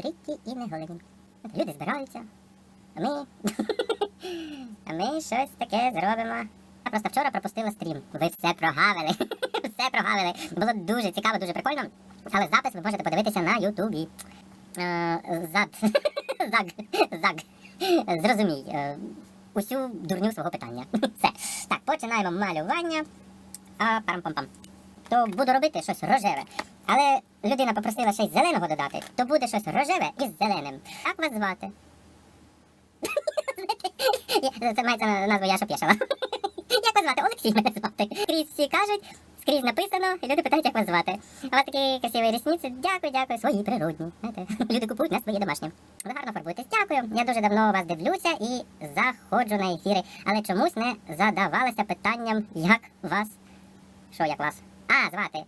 бриті і не голені. Люди збираються. А ми. а ми щось таке зробимо. Я просто вчора пропустила стрім. Ви все прогавили. все прогавили. Було дуже цікаво, дуже прикольно. Але запис ви можете подивитися на Ютубі. Е, Зад. Заг. Заг. Зрозумій. е, Усю дурню свого питання. Все. Так, починаємо малювання. А парам-пам-пам. То буду робити щось рожеве. Але людина попросила ще й зеленого додати, то буде щось рожеве із зеленим. Як вас звати? Це мається на назву Яша Пєшала. Як вас звати? Олексій мене звати. Скрізь всі кажуть, скрізь написано, і люди питають, як вас звати. А вас такі красиві рісниці. Дякую, дякую, свої природні. Знаєте, люди купують на свої домашні. Ви гарно фарбуєтесь. Дякую. Я дуже давно вас дивлюся і заходжу на ефіри, але чомусь не задавалася питанням, як вас. Що як вас? А, звати.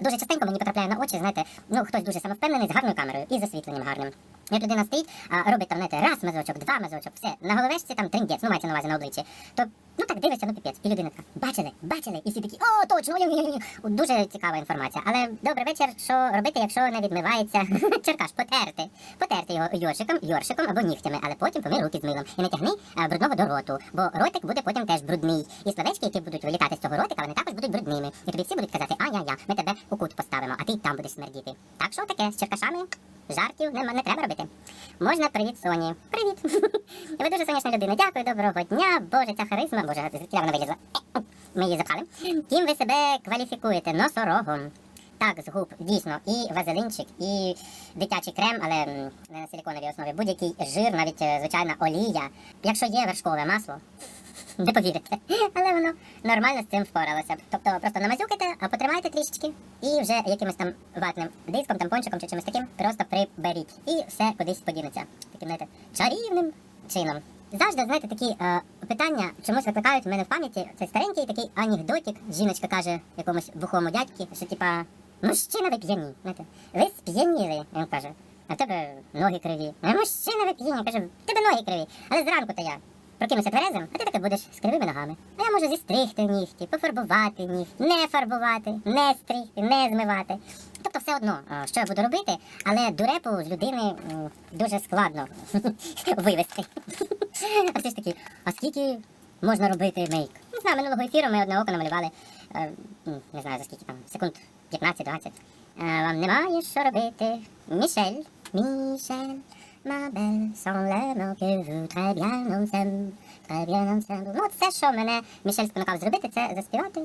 Дуже частенько мені потрапляє на очі, знаєте, ну хтось дуже самовпевнений з гарною камерою і засвітленням гарним. Як людина стоїть, а, робить там, знаєте, раз мазочок, два мазочок, все, на головешці там триндець, ну мається на увазі на обличчі. То ну так дивишся, ну піпець. І людина така, бачили, бачили, і всі такі, о, точно, ой-ой-ой. Дуже цікава інформація. Але добрий вечір, що робити, якщо не відмивається черкаш, потерти. Потерти його йоршиком, йоршиком або нігтями, але потім помий руки з милом. І не тягни а, брудного до роту, бо ротик буде потім теж брудний. І словечки, які будуть вилітати з цього ротика, вони також будуть брудними. І тобі всі будуть казати, а-я-я, ми тебе у кут поставимо, а ти там будеш смердіти. Так що таке з черкашами? Жартів не, не треба робити. Можна привіт Соні. Привіт. Ви дуже сонячна людина. Дякую, доброго дня. Боже, ця харизма. Боже, звідки вона вилізла. Ми її запхали. Ким ви себе кваліфікуєте? Носорогом. Так, з губ, дійсно, і вазелинчик, і дитячий крем, але не на силіконовій основі. Будь-який жир, навіть е, звичайна олія. Якщо є вершкове масло, не повірите. Але воно нормально з цим впоралося. Тобто просто намазюкайте, а потримайте трішечки, і вже якимось там ватним диском, тампончиком чи чимось таким просто приберіть. І все кудись подінеться. Таким, знаєте, чарівним чином. Завжди, знаєте, такі е, питання чомусь викликають в мене в пам'яті. Це старенький такий анекдотик. Жіночка каже якомусь бухому дядьки, що типа, мужчина ви п'яні. Знаєте, ви сп'яніли, він каже. А в тебе ноги криві. А мужчина ви п'яні, каже, в тебе ноги криві. Але зранку то я прокинуся тверезим, а ти таки будеш з кривими ногами. А я можу зістригти нігті, пофарбувати нігті, не фарбувати, не стригти, не змивати. Тобто все одно, що я буду робити, але дурепу з людини дуже складно вивести. А всі ж такі, а скільки можна робити мейк? Не знаю, минулого ефіру ми одне око намалювали, е, не знаю за скільки там, секунд 15-20. Е, Вам немає що робити. Мішель, Мішель, ma belle, sans que vous très bien ensemble, très bien ensemble. Ну, це, що мене Мішель спонукав зробити, це заспівати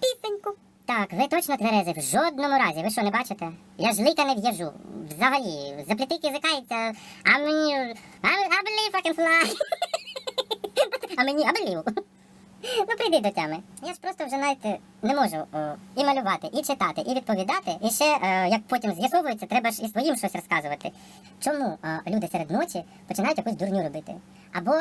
пісеньку. Так, ви точно тверези, в жодному разі. Ви що, не бачите? Я ж лика не в'яжу. Взагалі, заплітик язикається, а мені... Believe I can fly. а мені believe. Ну, прийди до тями. Я ж просто вже знаєте, не можу о, і малювати, і читати, і відповідати. І ще, е, як потім з'ясовується, треба ж і своїм щось розказувати. Чому е, люди серед ночі починають якусь дурню робити? Або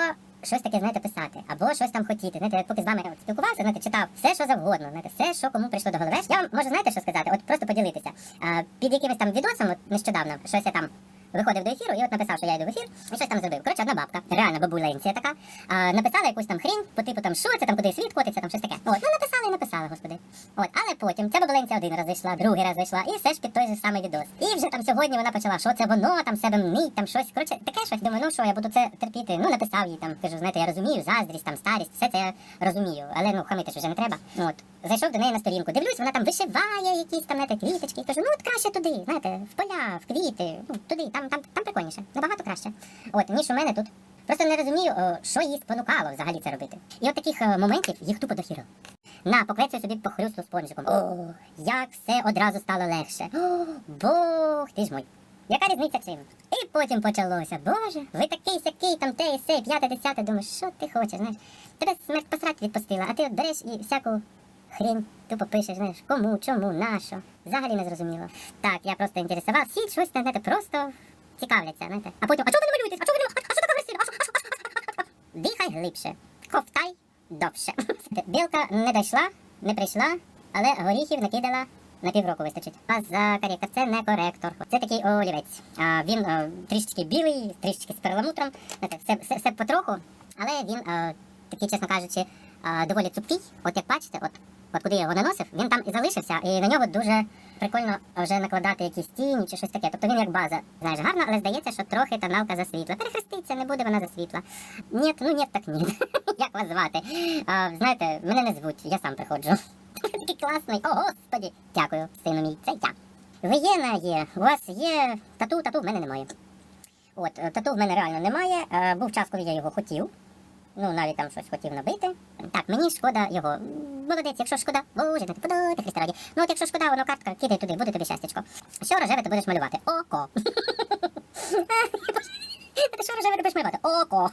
щось таке, знаєте, писати, або щось там хотіти. Знаєте, я поки з вами от спілкувався, знаєте, читав все, що завгодно, знаєте, все, що кому прийшло до голови. Я вам можу знаєте, що сказати? От просто поділитися. Е, під якимось там відосом, от нещодавно, щось я там виходив до ефіру і от написав, що я йду в ефір, і щось там зробив. Коротше, одна бабка, реально бабуленція така, а, написала якусь там хрінь, по типу там що це, там куди світ котиться, там щось таке. От, ну написала і написала, господи. От, але потім ця бабуленця один раз зайшла, другий раз зайшла, і все ж під той же самий відос. І вже там сьогодні вона почала, що це воно там себе мнить, там щось. Коротше, таке щось. Думаю, ну що, я буду це терпіти. Ну написав їй там, кажу, знаєте, я розумію, заздрість, там старість, все це я розумію. Але ну хамити ж вже не треба. От. Зайшов до неї на сторінку, дивлюсь, вона там вишиває якісь там знаєте, квіточки. Кажу, ну от краще туди, знаєте, в поля, в квіти, ну туди, там, там, там прикольніше, набагато краще. От, ніж у мене тут. Просто не розумію, що її спонукало взагалі це робити. І от таких е, моментів їх тупо до хіро. На, поквецюю собі по хрюсту спонжиком. О, як все одразу стало легше. О, Бог ти ж мой. Яка різниця чим? І потім почалося. Боже, ви такий сякий, там те і сей, п'яте, десяте, думаєш, що ти хочеш, знаєш? Тебе смерть посрать відпустила, а ти от береш і всяку хрень тупо пишеш, знаєш, кому, чому, нащо. Взагалі не зрозуміло. Так, я просто інтересував, всі щось знаєте, просто цікавляться, знаєте. А потім, а чого ви не малюєтесь? А чого ви не а що така агресивна? А що, а що, а що? Дихай глибше, ковтай довше. Білка не дійшла, не прийшла, але горіхів накидала на півроку вистачить. А за коректор це не коректор. Це такий олівець. А, він а, трішечки білий, трішечки з перламутром. Все, все, все потроху, але він а, такий, чесно кажучи, а, доволі цупкий. От як бачите, от от куди я його наносив, він там і залишився, і на нього дуже прикольно вже накладати якісь тіні чи щось таке. Тобто він як база, знаєш, гарно, але здається, що трохи тоналка засвітла. Перехреститься, не буде вона засвітла. Ні, ну ні, так ні. Як вас звати? Знаєте, мене не звуть, я сам приходжу. Такий класний, о господі. Дякую, сину мій, це я. Ви є у вас є тату, тату в мене немає. От, тату в мене реально немає. Е, Був час, коли я його хотів. Ну, навіть там щось хотів набити. Так, мені шкода його. Молодець, якщо шкода, боже, ти подати Христа раді. Ну от якщо шкода, воно картка, кидай туди, буде тобі щастячко. Що рожеве ти будеш малювати? Око. Що рожеве ти будеш малювати? Око.